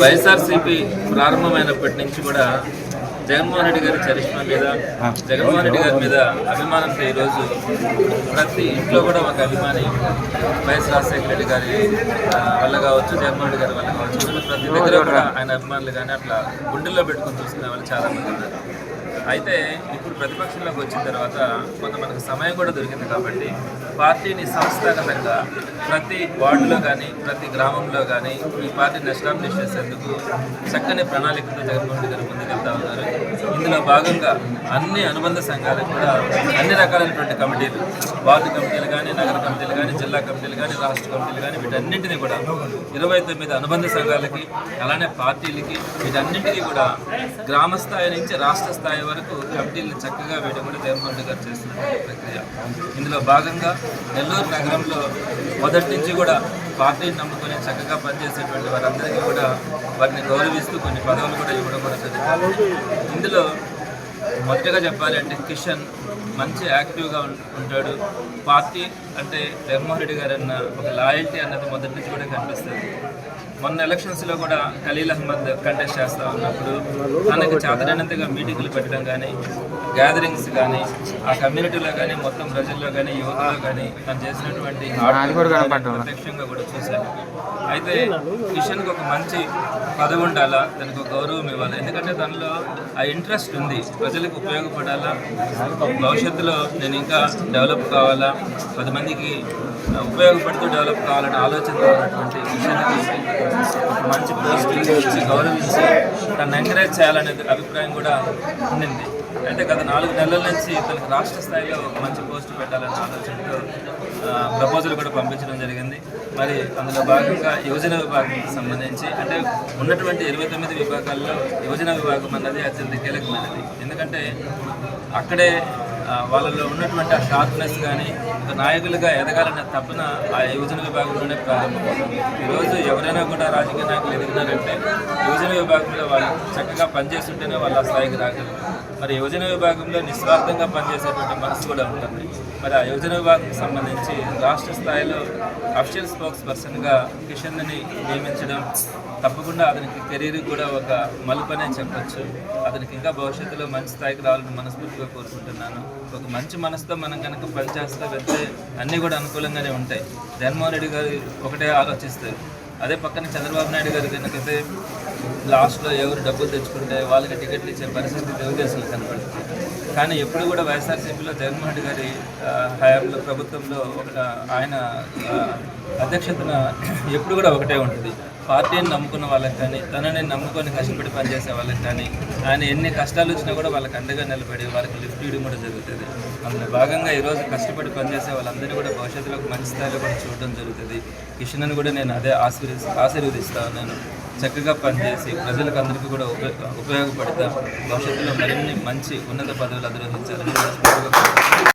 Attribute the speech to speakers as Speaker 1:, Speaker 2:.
Speaker 1: వైఎస్ఆర్సీపీ ప్రారంభమైనప్పటి నుంచి కూడా జగన్మోహన్ రెడ్డి గారి చరిష్మా మీద జగన్మోహన్ రెడ్డి గారి మీద అభిమానంతో ఈరోజు ప్రతి ఇంట్లో కూడా ఒక అభిమాని వైఎస్ రాజశేఖర రెడ్డి గారి వల్ల కావచ్చు జగన్మోహన్ రెడ్డి గారి వల్ల కావచ్చు. ప్రతి దగ్గర కూడా ఆయన అభిమానులు కానీ అట్లా గుండెల్లో పెట్టుకొని చూసుకునే వాళ్ళు చాలా మంది ఉన్నారు. అయితే ఇప్పుడు ప్రతిపక్షంలోకి వచ్చిన తర్వాత కొంత మనకు సమయం కూడా దొరికింది కాబట్టి పార్టీని సంస్థాగతంగా ప్రతి వార్డులో కానీ ప్రతి గ్రామంలో కానీ ఈ పార్టీని ఎస్టాబ్లిష్ చేసేందుకు చక్కని ప్రణాళికతో జగన్మోహన్ రెడ్డి గారు ముందుకెళ్తా ఉన్నారు. ఇందులో భాగంగా అన్ని అనుబంధ సంఘాలకు కూడా అన్ని రకాలైనటువంటి కమిటీలు వార్డు కమిటీలు కానీ నగర కమిటీలు కానీ జిల్లా కమిటీలు కానీ రాష్ట్ర కమిటీలు కానీ వీటన్నింటినీ కూడా ఇరవై తొమ్మిది అనుబంధ సంఘాలకి అలానే పార్టీలకి వీటన్నింటినీ కూడా గ్రామ స్థాయి నుంచి రాష్ట్ర స్థాయి వరకు కమిటీలను చక్కగా వేయడం కూడా జగన్మోహన్ గారు చేస్తున్న ప్రక్రియ. ఇందులో భాగంగా నెల్లూరు నగరంలో మొదటి నుంచి కూడా పార్టీని నమ్ముకొని చక్కగా పనిచేసేటువంటి వారందరికీ కూడా వారిని గౌరవిస్తూ కొన్ని పదవులు కూడా ఇవ్వడం కూడా జరుగుతుంది ఇందులో మొదటగా చెప్పాలంటే కిషన్ మంచి యాక్టివ్గా ఉంటాడు. పార్టీ అంటే జగన్మోహన్ రెడ్డి గారు అన్న ఒక లాయల్టీ అన్నది మొదటి నుంచి కూడా కనిపిస్తుంది. మొన్న ఎలక్షన్స్లో కూడా ఖలీల్ అహ్మద్ కంటెస్ట్ చేస్తా ఉన్నప్పుడు తనకు చేతనైనంతగా మీటింగులు పెట్టడం కానీ గ్యాదరింగ్స్ కానీ ఆ కమ్యూనిటీలో కానీ మొత్తం ప్రజల్లో కానీ యువతలో కానీ తను చేసినటువంటి ప్రత్యక్షంగా కూడా చూశాను. అయితే కిషన్కి ఒక మంచి పదవి ఉండాలా? దానికి ఒక గౌరవం ఇవ్వాలి? ఎందుకంటే దానిలో ఆ ఇంట్రెస్ట్ ఉంది. ప్రజలకు ఉపయోగపడాలా? భవిష్యత్తులో నేను ఇంకా డెవలప్ కావాలా? పది మందికి ఉపయోగపడుతూ డెవలప్ కావాలనే ఆలోచనతో ఉన్నటువంటి మంచి పోస్ట్ ఇచ్చి గౌరవించి తను ఎంకరేజ్ చేయాలనేది అభిప్రాయం కూడా ఉండింది. అయితే గత నాలుగు నెలల నుంచి తనకు రాష్ట్ర స్థాయిలో మంచి పోస్ట్ పెట్టాలనే ఆలోచనతో ప్రపోజల్ కూడా పంపించడం జరిగింది. మరి అందులో భాగంగా యువజన విభాగానికి సంబంధించి అంటే ఉన్నటువంటి ఇరవై తొమ్మిది విభాగాల్లో యువజన విభాగం అన్నది అత్యంత కీలకమైనది. ఎందుకంటే అక్కడే వాళ్ళలో ఉన్నటువంటి ఆ షార్ప్నెస్ కానీ నాయకులుగా ఎదగాలన్న తప్పన ఆ యువజన విభాగంలోనే ప్రారంభమవుతుంది. ఈరోజు ఎవరైనా కూడా రాజకీయ నాయకులు ఎదిగినారంటే యువజన విభాగంలో వాళ్ళు చక్కగా పనిచేస్తుంటేనే వాళ్ళు ఆ స్థాయికి రాగలరు. మరి యువజన విభాగంలో నిస్వార్థంగా పనిచేసేటువంటి మనసు కూడా ఉంటుంది. మరి ఆ యువజన విభాగం సంబంధించి రాష్ట్ర స్థాయిలో అఫిషియల్ స్పోక్స్ పర్సన్గా కిషన్ని నియమించడం తప్పకుండా అతనికి కెరీర్ కూడా ఒక మలుపనే చెప్పచ్చు. అతనికి ఇంకా భవిష్యత్తులో మంచి స్థాయికి రావాలని మనస్ఫూర్తిగా కోరుకుంటున్నాను. ఒక మంచి మనసుతో మనం కనుక పనిచేస్తే వెళ్తే అన్నీ కూడా అనుకూలంగానే ఉంటాయి. జగన్మోహన్ రెడ్డి గారు ఒకటే ఆలోచిస్తారు. అదే పక్కన చంద్రబాబు నాయుడు గారు కనుకైతే లాస్ట్లో ఎవరు డబ్బులు తెచ్చుకుంటే వాళ్ళకి టికెట్లు ఇచ్చే పరిస్థితి తెలుగుదేశంలో కనపడుతుంది. కానీ ఎప్పుడు కూడా వైఎస్ఆర్సీపీలో జగన్మోహన్ రెడ్డి గారి హయాంలో ప్రభుత్వంలో ఒక ఆయన అధ్యక్షతన ఎప్పుడు కూడా ఒకటే ఉంటుంది. పార్టీని నమ్ముకున్న వాళ్ళకి కానీ తనని నమ్ముకొని కష్టపడి పనిచేసే వాళ్ళకి కానీ ఆయన ఎన్ని కష్టాలు వచ్చినా కూడా వాళ్ళకి అండగా నిలబడి వాళ్ళకి లిఫ్ట్ ఇవ్వడం కూడా జరుగుతుంది. అందులో భాగంగా ఈరోజు కష్టపడి పనిచేసే వాళ్ళందరినీ కూడా భవిష్యత్తులో ఒక మంచి స్థాయిలో కూడా చూడడం జరుగుతుంది. కిషన్ కూడా నేను అదే ఆశీర్ ఆశీర్వదిస్తా ఉన్నాను. చక్కగా పనిచేసి ప్రజలకు అందరికీ కూడా ఉపయోగ ఉపయోగపడతా. భవిష్యత్తులో మరిన్ని మంచి ఉన్నత పదవులు అధిరోహించాలని